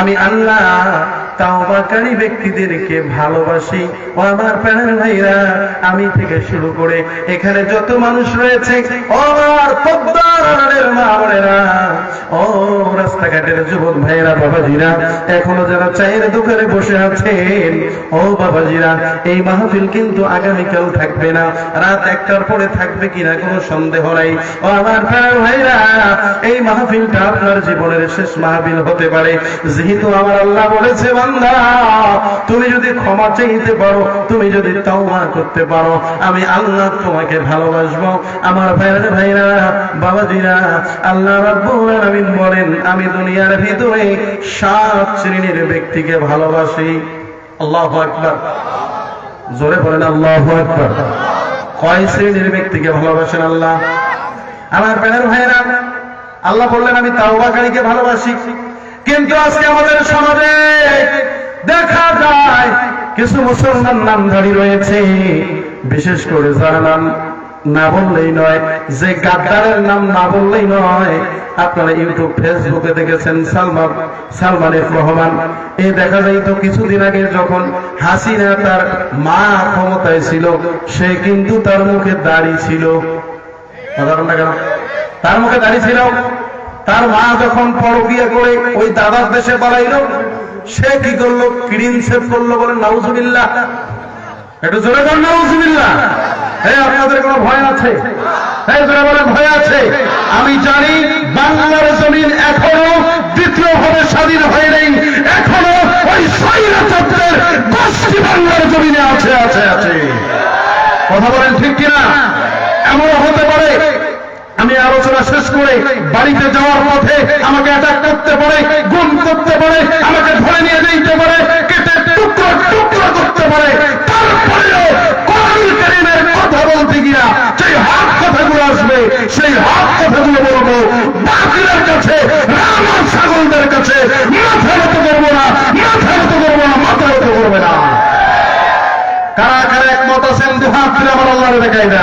আমি আল্লাহ তাওবাকারী ব্যক্তিদেরকে ভালোবাসি। ও আমার প্রাণ ভাইরা, আমি থেকে শুরু করে এখানে যত মানুষ রয়েছে আমার পদ্মার মা বোনেরা যুবক ভাইরা বাবাজিরা, এখনও যারা চায়ের দোকানে বসে আছেন, ও বাবাজিরা, এই মাহফিল কিন্তু আগামীকাল থাকবে না। রাত একটার পরে থাকবে কিনা কোনো সন্দেহ নাই। ও আমার ভাইরা, এই মাহফিলটা আপনার জীবনের শেষ মাহফিল হতে পারে। যেহেতু আমার আল্লাহ বলেছে, বান্দা, তুমি যদি ক্ষমা চাইতে পারো, তুমি যদি তওবা করতে পারো, আমি আল্লাহ তোমাকে ভালোবাসবো। আমার ভাইরা ভাইরা বাবাজিরা, আল্লাহ রাব্বুল আলামিন বলেন, আমি দুনিয়ার ভিতরে সাত শ্রেণির ব্যক্তিকে ভালোবাসি। আল্লাহু জোরে বলেন আল্লাহু কয় শ্রেণির ব্যক্তিকে ভালোবাসেন আল্লাহ? আমার প্রাণের ভাইরা আল্লাহ বললেন, আমি তাওবাকারীকে ভালোবাসি। কিন্তু আজকে আমাদের সমাজে দেখা যায়, কিছু মুসলমান নামধারী রয়েছে। বিশেষ করে যার নাম না বললেই নয়, যে গাদ্দারের নাম না বললেই নয়, আপনারা ইউটিউব ফেসবুকে দেখেছেন সালমান সালমান এফ রহমান। এই দেখা যায় তো কিছুদিন আগে যখন হাসিনা তার মা ক্ষমতায় ছিল, সে কিন্তু তার মুখে দাড়ি ছিল। তার মুখে দাড়ি ছিল। তার মা যখন পরকিয়া করে ওই দাদার দেশে বাড়াইলো সে কি করল? ক্রিন সেভ করল বলে নাউজুবিল্লাহ। একটু জোরে বল, নাউজুবিল্লাহ। হ্যাঁ আপনাদের কোনো ভয় আছে? বলে ভয় আছে, আমি জানি বাংলার জমিন এখনও দ্বিতীয় ভাবে স্বাধীন হয় নাই। এখনও ওই স্বৈরাচারের গোষ্ঠী বাংলার জমিনে আছে আছে আছে। কথা বলেন ঠিক কিনা? এমন হতে পারে, আমি আলোচনা শেষ করে বাড়িতে যাওয়ার পথে আমাকে অ্যাটাক করতে পারে, গুম করতে পারে, আমাকে ধরে নিয়ে যেতে পারে। সেই হক কথাগুলো বলব বাকিদের কাছে, রামার ছাগলদের কাছে। মাথা নত করব না, মাথা নত করব না, মাথা নত করবে না। কারা কারা একমত আছেন? দুহাত তুলে আমার আল্লাহ দেখাই না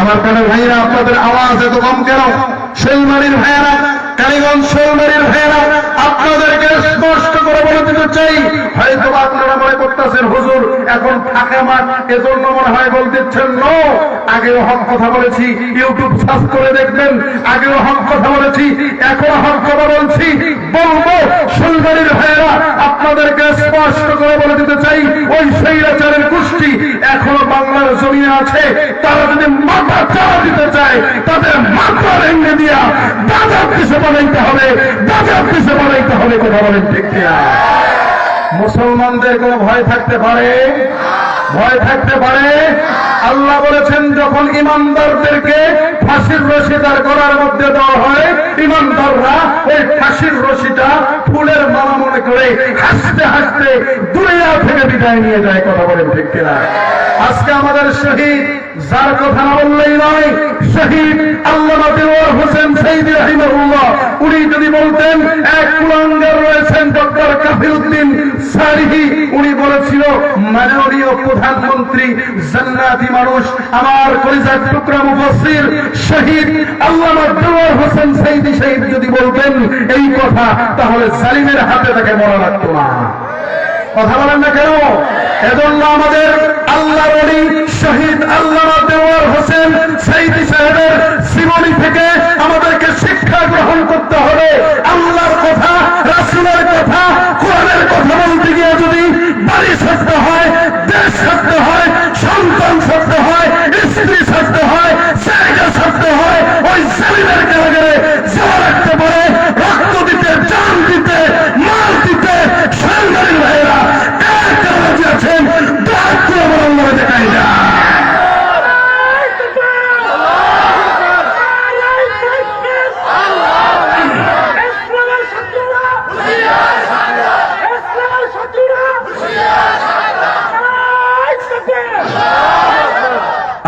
আমার কোনো ভাইয়েরা আপনাদের আওয়াজ এত কম কেন? সেই বাড়ির ভাইয়েরা কালীগঞ্জ শৈলমারির ভাইয়েরা, আপনাদেরকে স্পষ্ট করে বলে দিতে চাই, হয়তো আপনারা মনে করতেছেন, হুজুর, এখন ফাঁকা মাঠ, এজন্য মনে হয় বলতেছেন নো, আগেও হক কথা বলেছি, ইউটিউব সার্চ করে দেখবেন, আগেও হক কথা বলেছি, এখন হক কথা বলছি। বলব, শৈলমারির ভাইয়েরা, আপনাদেরকে স্পষ্ট করে বলে দিতে চাই, ওই সেই শৈলাচারের গোষ্ঠী এখনও বাংলার জমিনে আছে, তারা যদি মাথা চাওয়া দিতে চায় তাদের মাথা ভেঙে দিয়া বাজার পিছে বানাইতে হবে, বাজার পিছে বানাইতে হবে, কথা বলেন ঠিক মুসলমানদের কোনো ভয় থাকতে পারে? ভয় থাকতে পারে? আল্লাহ বলেছেন, যখন ইমানদারদেরকে ফাঁসির রশি দাঁড় করার মধ্যে দেওয়া হয়, ইমানদাররা ওই ফাঁসির রশিটা ফুলের মালা মনে করে হাসতে হাসতে দুনিয়া থেকে বিদায় নিয়ে যায়, কথা বলেন ঠিক আজকে আমাদের শহীদ যার কথা বললেই নয়, শহীদ আল্লামা দিলওয়ার হোসেন সাইদি রাহিমাহুল্লাহ। উনি যদি বলতেন, এক কুলাঙ্গার রয়েছেন ডক্টর কাফিউদ্দিন সারিহি। উনি বলেছিল, মাননীয় প্রধানমন্ত্রী, জান্নাতি মানুষ, আমার কলিজার টুকরা মুফাসসির শহীদ আল্লামা দিলওয়ার হোসেন সাইদি শহীদ যদি বলতেন এই কথা, তাহলে সালিমের হাতে তাকে মনে রাখতো না। কথা বলেন না কেন? এজন্য আমাদের আল্লাহ বলি, শহীদ আল্লাহ দেওয়ার হোসেন সাইদি সাহেবের জীবনী থেকে আমাদেরকে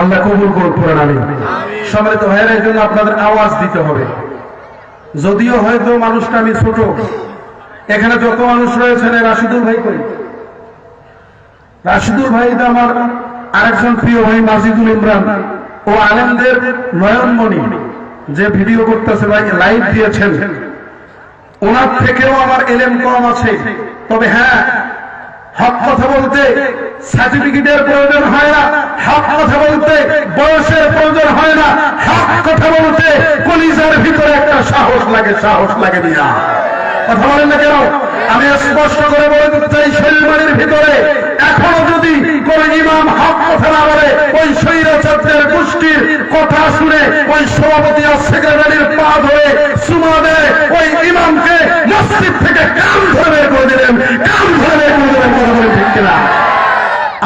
আমরা কবুল করব কোরআন আমি সম্মানিত ভাইয়েরা জন্য আপনাদের আওয়াজ দিতে হবে। যদিও হয়তো মানুষটা আমি ছোট এখানে যত মানুষ রয়েছেন রাশিদুল ভাই কই? রাশিদুল ভাই তো আমার আরেকজন প্রিয় ভাই মাজিদুল ইমরান। ও আলেমদের নয়নমণি যে ভিডিও করতেছে ভাই লাইভ দিয়েছেন। ওনার থেকেও আমার এলেম কম আছে। তবে হ্যাঁ কথা বলতে সার্টিফিকেটের প্রয়োজন হয় না কথা বলতে বয়সের প্রয়োজন হয় না কথা বলতে কলিজার ভিতরে একটা সাহস লাগে সাহস লাগে না আমি স্পষ্ট করে বলে দিতে চাই শৈলবাড়ির ভিতরে এখনও যদি কোন ইমাম হক কথা না বলে ওই স্বৈরাচার্যের গোষ্ঠীর কথা শুনে ওই সভাপতি আর সেক্রেটারির পা ধরে সুমা দেয় ওই ইমামকে মসজিদ থেকে কাম ধরে বের করে দিলেন কাম ধরে বের করে দিলেন কথা বলে ঠিক কিনা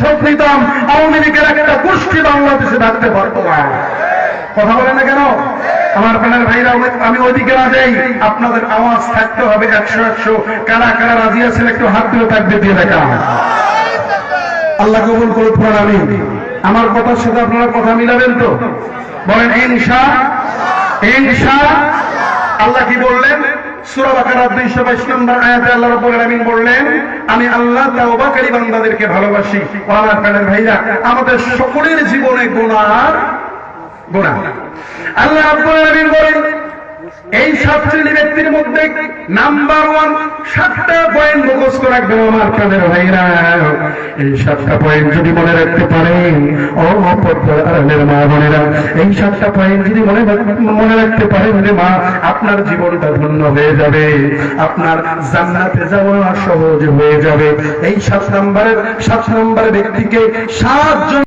প্রতিশোধ নিতাম আওয়ামী লীগের একটা গোষ্ঠী বাংলাদেশে থাকতে পারতো না। কথা বলে না কেন? আমার প্রাণের ভাইরা, আমি- ওইদিকে না যাই আপনাদের আওয়াজ থাকতে হবে একশো একশো। কারা কারা রাজি আছেন, একটু হাত দিয়ে থাকবে, দিয়ে দেখা। আল্লাহ কবুল করুন পড়ান আমি আমার কথার সাথে আপনারা কথা মিলাবেন তো? বলেন, ইনশা ইনশা আল্লাহ কি বললেন? সূরা বাকারার 222 নম্বর আয়াতে আল্লাহ বললেন আমি আল্লাহ ভালোবাসি আমাদের সকলের জীবনে গোনার গোনা আল্লাহ বলেন এই সাত শ্রেণি ব্যক্তির মধ্যে নাম্বার ওয়ান সাতটা পয়েন্ট মুখস্থ রাখবেন আমার প্রাণের ভাইরা। এই সাতটা পয়েন্ট যদি মনে রাখতে পারেন ও মা বোনেরা, এই সাতটা পয়েন্ট যদি মনে মনে রাখতে পারেন রে মা, আপনার জীবনটা ধন্য হয়ে যাবে, আপনার জান্নাতে যাওয়া সহজ হয়ে যাবে। এই সাত নম্বরের সাত নম্বরের ব্যক্তিকে সাতজন